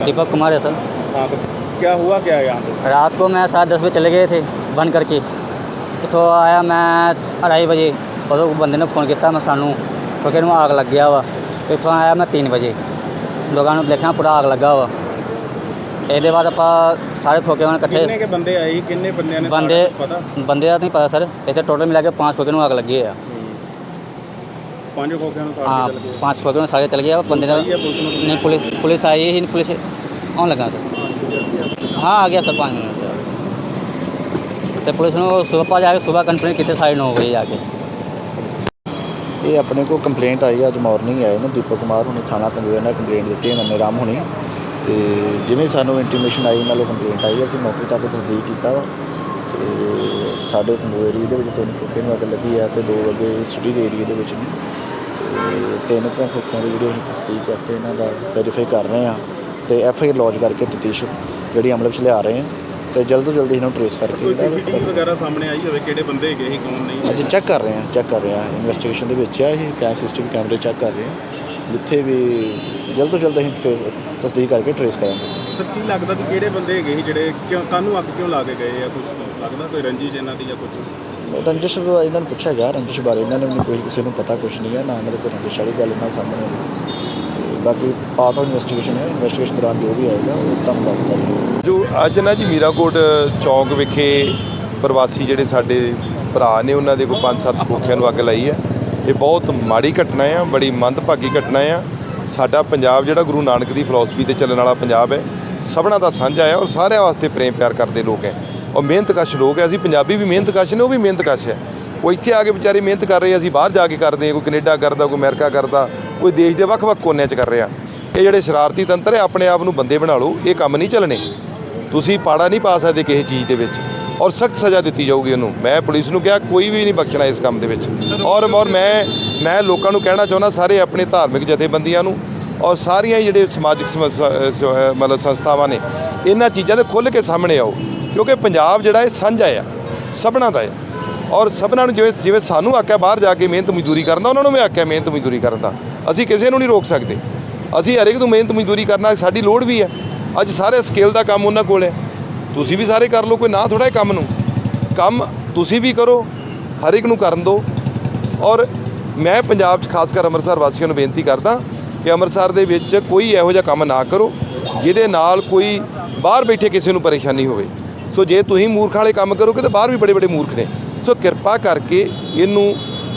दीपक कुमार है सर हाँ तो क्या हुआ क्या है यहाँ पे रात को मैं साढ़े दस बजे चले गए थे बंद करके तो आया मैं अढ़ाई बजे ਉਦੋਂ ਬੰਦੇ ਨੇ ਫੋਨ ਕੀਤਾ ਮੈਂ ਸਾਨੂੰ ਕਿਉਂਕਿ ਇਹਨੂੰ ਆਗ ਲੱਗ ਗਿਆ ਵਾ ਇੱਥੋਂ ਆਇਆ ਮੈਂ 3 ਵਜੇ ਦੁਕਾਨ ਨੂੰ ਦੇਖਿਆ ਪੂਰਾ ਆਗ ਲੱਗਾ ਵਾ ਇਹਦੇ ਬਾਅਦ ਆਪਾਂ ਸਾਰੇ ਖੋਕੇ ਉਹਨਾਂ कितने ਇਕੱਠੇ के बंदे आए ही? कितने बंदे ने ਬੰਦੇ सारा कुछ पता ਬੰਦੇ ਦਾ ਨਹੀਂ ਪਤਾ ਸਰ ਇੱਥੇ ਟੋਟਲ ਮਿਲਾ ਕੇ ਪੰਜ ਖੋਕੇ ਨੂੰ ਆਗ ਲੱਗੀ ਆ पांच खोखे ने ਹਾਂ सारे चल गए ਪੰਜ ਖੋਕੇ ਨੂੰ ਸਾਰੇ ਚਲ ਗਿਆ ਬੰਦੇ ਦਾ आई है पुलिस ने ਨਹੀਂ ਪੁਲਿਸ ਪੁਲਿਸ ਆਈ ਹੀ ਨਹੀਂ ਪੁਲਿਸ ਆਉਣ ਲੱਗਾ ਸਰ ਹਾਂ ਆ ਗਿਆ ਸਰ ਪੰਜ ਮਿੰਟ ਚ। ਤੇ ਪੁਲਿਸ ਨੂੰ ਸੁਬਹ ਜਾ ਕੇ ਸੁਬਹ ਕੰਪਲੇਂਟ ਕੀਤੀ ਸਾਢੇ ਨੌ ਵਜੇ ਜਾ ਕੇ ਇਹ ਆਪਣੇ ਕੋਲ ਕੰਪਲੇਂਟ ਆਈ ਅੱਜ ਮਾਰਨਿੰਗ ਆਏ ਨੇ ਦੀਪਕ ਕੁਮਾਰ ਹੁਣੇ ਥਾਣਾ ਕੰਗੋਇਆ ਨੇ ਕੰਪਲੇਂਟ ਦਿੱਤੀ ਹੈ ਨੰਨੇ ਰਾਮ ਹੁਣੇ ਤੇ ਜਿਵੇਂ ਸਾਨੂੰ ਇੰਟੀਮੇਸ਼ਨ ਆਈ ਨਾਲੋਂ ਕੰਪਲੇਂਟ ਆਈ ਅਸੀਂ ਮੌਕੇ ਤੱਕ ਤਸਦੀਕ ਕੀਤਾ ਵਾ ਤੇ ਸਾਡੇ ਕੰਗੋਇਆ ਏਰੀਏ ਦੇ ਵਿੱਚ ਤਿੰਨ ਖੋਖੇ ਨੂੰ ਅੱਗ ਲੱਗੀ ਆ ਤੇ ਦੋ ਅੱਗੇ ਸਿਟੀ ਦੇ ਏਰੀਏ ਦੇ ਵਿੱਚ ਨੇ ਤੇ ਤਿੰਨ ਤੋਂ ਖੋਖਿਆਂ ਦੀ ਜਿਹੜੀ ਅਸੀਂ ਤਸਦੀਕ ਕਰਕੇ ਇਹਨਾਂ ਦਾ ਵੈਰੀਫਾਈ ਕਰ ਰਹੇ ਹਾਂ ਤੇ ਐਫ ਆਈ ਲੌਂਚ ਕਰਕੇ ਤਫਤੀਸ਼ ਜਿਹੜੀ ਅਮਲ ਵਿੱਚ ਲਿਆ ਰਹੇ ਹਾਂ ਤੇ ਜਲਦ ਤੋਂ ਜਲਦੀ ਇਹਨੂੰ ਨੂੰ ਟ੍ਰੇਸ ਕਰਕੇ ਕੋਈ ਸੀਸੀਟੀਵੀ ਵਗੈਰਾ ਸਾਹਮਣੇ ਆਈ ਹੋਵੇ ਕਿਹੜੇ ਬੰਦੇ ਹੈਗੇ ਇਹ ਕੌਣ ਨਹੀਂ? ਅੱਜ ਚੈੱਕ ਕਰ ਰਹੇ ਹਾਂ ਚੈੱਕ ਕਰ ਰਹੇ ਹਾਂ। ਇਨਵੈਸਟੀਗੇਸ਼ਨ ਦੇ ਵਿੱਚ ਆ ਇਹ ਕੈਮ ਸਿਸਟਮ ਕੈਮਰੇ ਚੈੱਕ ਕਰ ਰਹੇ ਹਾਂ ਜਿੱਥੇ ਵੀ ਜਲਦ ਤੋਂ ਜਲਦ ਅਸੀਂ ਤਸਦੀਕ ਕਰਕੇ ਟ੍ਰੇਸ ਕਰਾਂਗੇ। ਸਰ ਕੀ ਲੱਗਦਾ ਕਿ ਕਿਹੜੇ ਬੰਦੇ ਹੈਗੇ ਜਿਹੜੇ ਕਿਉਂ ਕਾਹਨੂੰ ਅੱਗ ਕਿਉਂ ਲਾ ਕੇ ਗਏ ਆ ਕੁਝ ਲੱਗਦਾ ਕੋਈ ਰੰਜੀ ਇਹਨਾਂ ਦੀ ਜਾਂ ਕੁਝ ਰੰਜਿਸ਼ ਬਾਰੇ ਇਹਨਾਂ ਨੂੰ ਪੁੱਛਿਆ ਗਿਆ, ਰੰਜਿਸ਼ ਬਾਰੇ ਇਹਨਾਂ ਨੇ ਵੀ ਕੋਈ ਕਿਸੇ ਨੂੰ ਪਤਾ ਕੁਝ ਨਹੀਂ ਹੈ, ਨਾ ਇਹਨਾਂ ਦੇ ਕੋਈ ਰੰਜਿਸ਼ ਵਾਲੀ ਗੱਲ ਇਹਨਾਂ ਸਾਹਮਣੇ ਤੇ ਬਾਕੀ ਪਾਰਟ ਆਫ ਇਨਵੈਸਟੀਗੇਸ਼ਨ ਹੈ ਇਨਵੈਸਟੀਗੇਸ਼ਨ ਦੌਰਾਨ ਜੋ ਵੀ ਆਏਗਾ, ਉਹ ਤੁਹਾਨੂੰ ਦੱਸ ਦਾਂਗੇ। ਜੋ ਅੱਜ ਨਾ ਜੀ ਮੀਰਾਕੋਟ ਚੌਂਕ ਵਿਖੇ ਪ੍ਰਵਾਸੀ ਜਿਹੜੇ ਸਾਡੇ ਭਰਾ ਨੇ, ਉਹਨਾਂ ਦੇ ਕੋਈ ਪੰਜ ਸੱਤ ਖੋਖਿਆਂ ਨੂੰ ਅੱਗ ਲਾਈ ਹੈ। ਇਹ ਬਹੁਤ ਮਾੜੀ ਘਟਨਾ ਆ, ਬੜੀ ਮੰਦਭਾਗੀ ਘਟਨਾ ਆ। ਸਾਡਾ ਪੰਜਾਬ ਜਿਹੜਾ ਗੁਰੂ ਨਾਨਕ ਦੀ ਫਿਲਾਸਫੀ ਤੇ ਚੱਲਣ ਵਾਲਾ ਪੰਜਾਬ ਹੈ, ਸਭਨਾ ਦਾ ਸਾਂਝਾ ਹੈ ਔਰ ਸਾਰਿਆਂ ਵਾਸਤੇ ਪ੍ਰੇਮ ਪਿਆਰ ਕਰਦੇ ਲੋਕ ਹੈ। ਔਰ ਮਿਹਨਤਕਸ਼ ਲੋਕ ਹੈ ਅਸੀਂ ਪੰਜਾਬੀ ਵੀ ਮਿਹਨਤਕਸ਼ ਨੇ ਉਹ ਵੀ ਮਿਹਨਤਕਸ਼ ਹੈ। ਉਹ ਇੱਥੇ ਆ ਕੇ ਵਿਚਾਰੇ ਮਿਹਨਤ ਕਰ ਰਹੇ ਅਸੀਂ ਬਾਹਰ ਜਾ ਕੇ ਕਰਦੇ ਹਾਂ ਕੋਈ ਕੈਨੇਡਾ ਕਰਦਾ ਕੋਈ ਅਮਰੀਕਾ ਕਰਦਾ ਕੋਈ ਦੇਸ਼ ਦੇ ਵੱਖ-ਵੱਖ ਕੋਨਿਆਂ 'ਚ ਕਰ ਰਿਹਾ। ਇਹ ਜਿਹੜੇ ਸ਼ਰਾਰਤੀ ਤੰਤਰ ਹੈ ਆਪਣੇ ਆਪ ਨੂੰ ਬੰਦੇ ਬਣਾ ਲਓ ਇਹ ਕੰਮ ਨਹੀਂ ਚੱਲਣੇ। ਤੁਸੀਂ ਪਾੜਾ ਨਹੀਂ ਪਾ ਸਕਦੇ ਕਿਸੇ ਚੀਜ਼ ਦੇ ਵਿੱਚ ਔਰ ਸਖਤ ਸਜ਼ਾ ਦਿੱਤੀ ਜਾਊਗੀ ਉਹਨੂੰ। ਮੈਂ ਪੁਲਿਸ ਨੂੰ ਕਿਹਾ ਕੋਈ ਵੀ ਨਹੀਂ ਬਖਸ਼ਣਾ ਇਸ ਕੰਮ ਦੇ ਵਿੱਚ। ਔਰ ਔਰ ਮੈਂ ਮੈਂ ਲੋਕਾਂ ਨੂੰ ਕਹਿਣਾ ਚਾਹੁੰਦਾ ਸਾਰੇ ਆਪਣੇ ਧਾਰਮਿਕ ਜਥੇਬੰਦੀਆਂ ਨੂੰ ਔਰ ਸਾਰੀਆਂ ਜਿਹੜੇ ਸਮਾਜਿਕ ਮਤਲਬ ਸੰਸਥਾਵਾਂ ਨੇ ਇਹਨਾਂ ਚੀਜ਼ਾਂ ਦੇ ਖੁੱਲ੍ਹ ਕੇ ਸਾਹਮਣੇ ਆਓ। ਕਿਉਂਕਿ ਪੰਜਾਬ ਜਿਹੜਾ ਇਹ ਸਾਂਝਾ ਆ, ਸਭਨਾਂ ਦਾ ਹੈ ਔਰ ਸਭਨਾਂ ਨੂੰ ਜਿਵੇਂ ਜਿਵੇਂ ਸਾਨੂੰ ਆਖਿਆ ਬਾਹਰ ਜਾ ਕੇ ਮਿਹਨਤ ਮਜ਼ਦੂਰੀ ਕਰਨ ਦਾ, ਉਹਨਾਂ ਨੂੰ ਵੀ ਆਖਿਆ ਮਿਹਨਤ ਮਜ਼ਦੂਰੀ ਕਰਨ ਦਾ। ਅਸੀਂ ਕਿਸੇ ਨੂੰ ਨਹੀਂ ਰੋਕ ਸਕਦੇ। ਅਸੀਂ ਹਰੇਕ ਨੂੰ ਮਿਹਨਤ ਮਜ਼ਦੂਰੀ ਕਰਨਾ ਸਾਡੀ ਲੋੜ ਵੀ ਹੈ ਅੱਜ ਸਾਰੇ ਸਕੇਲ ਦਾ ਕੰਮ ਉਹਨਾਂ ਕੋਲ ਹੈ ਤੁਸੀਂ ਵੀ ਸਾਰੇ ਕਰ ਲਓ, ਕੋਈ ਨਾ ਥੋੜਾ ਕੰਮ ਨੂੰ। ਕੰਮ ਤੁਸੀਂ ਵੀ ਕਰੋ, ਹਰ ਇੱਕ ਨੂੰ ਕਰਨ ਦਿਓ। ਔਰ ਮੈਂ ਪੰਜਾਬ 'ਚ ਖਾਸ ਕਰ ਅੰਮ੍ਰਿਤਸਰ ਵਾਸੀਆਂ ਨੂੰ ਬੇਨਤੀ ਕਰਦਾ ਕਿ ਅੰਮ੍ਰਿਤਸਰ ਦੇ ਵਿੱਚ ਕੋਈ ਇਹੋ ਜਿਹਾ ਕੰਮ ਨਾ ਕਰੋ, ਜਿਹਦੇ ਨਾਲ ਕੋਈ ਬਾਹਰ ਬੈਠੇ ਕਿਸੇ ਨੂੰ ਪਰੇਸ਼ਾਨੀ ਹੋਵੇ। ਸੋ ਜੇ ਤੁਸੀਂ ਮੂਰਖਾਂ ਵਾਲੇ ਕੰਮ ਕਰੋਗੇ ਤਾਂ ਬਾਹਰ ਵੀ ਬੜੇ ਬੜੇ ਮੂਰਖ ਨੇ। ਸੋ ਕਿਰਪਾ ਕਰਕੇ ਇਹਨੂੰ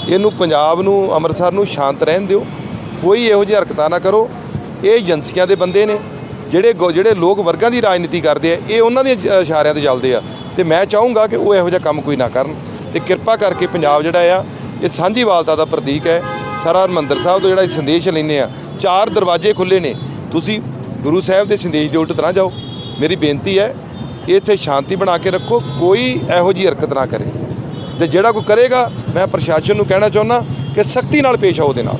ਇਹਨੂੰ ਪੰਜਾਬ ਨੂੰ, ਅੰਮ੍ਰਿਤਸਰ ਨੂੰ ਸ਼ਾਂਤ ਰਹਿਣ ਦਿਓ। ਕੋਈ ਇਹੋ ਜਿਹੀ ਹਰਕਤਾਂ ਨਾ ਕਰੋ। ਇਹ ਏਜੰਸੀਆਂ ਦੇ ਬੰਦੇ ਨੇ, ਜਿਹੜੇ ਗੋ- ਜਿਹੜੇ ਲੋਕ ਵਰਗਾਂ ਦੀ ਰਾਜਨੀਤੀ ਕਰਦੇ ਆ, ਇਹ ਉਹਨਾਂ ਦੇ ਇਸ਼ਾਰਿਆਂ ਤੇ ਚੱਲਦੇ ਆ। ਤੇ ਮੈਂ ਚਾਹੂੰਗਾ ਕਿ ਉਹ ਇਹੋ ਜਿਹਾ ਕੰਮ ਕੋਈ ਨਾ ਕਰਨ। ਤੇ ਕਿਰਪਾ ਕਰਕੇ ਪੰਜਾਬ ਜਿਹੜਾ ਆ, ਇਹ ਸਾਂਝੀਵਾਲਤਾ ਦਾ ਪ੍ਰਤੀਕ ਹੈ। ਸਾਰਾ ਹਰਿਮੰਦਰ ਸਾਹਿਬ ਤੋਂ ਜਿਹੜਾ ਇਹ ਸੰਦੇਸ਼ ਲੈਂਦੇ ਆ, ਚਾਰ ਦਰਵਾਜ਼ੇ ਖੁੱਲੇ ਨੇ। ਤੁਸੀਂ ਗੁਰੂ ਸਾਹਿਬ ਦੇ ਸੰਦੇਸ਼ ਦੇ ਉਲਟ ਤਰ੍ਹਾਂ ਜਾਓ। ਮੇਰੀ ਬੇਨਤੀ ਹੈ ਇੱਥੇ ਸ਼ਾਂਤੀ ਬਣਾ ਕੇ ਰੱਖੋ, ਕੋਈ ਇਹੋ ਜਿਹੀ ਹਰਕਤ ਨਾ ਕਰੇ। ਤੇ ਜਿਹੜਾ ਕੋਈ ਕਰੇਗਾ, ਮੈਂ ਪ੍ਰਸ਼ਾਸਨ ਨੂੰ ਕਹਿਣਾ ਚਾਹੁੰਦਾ ਕਿ ਸਖਤੀ ਨਾਲ ਪੇਸ਼ ਆਓ ਉਹਦੇ ਨਾਲ।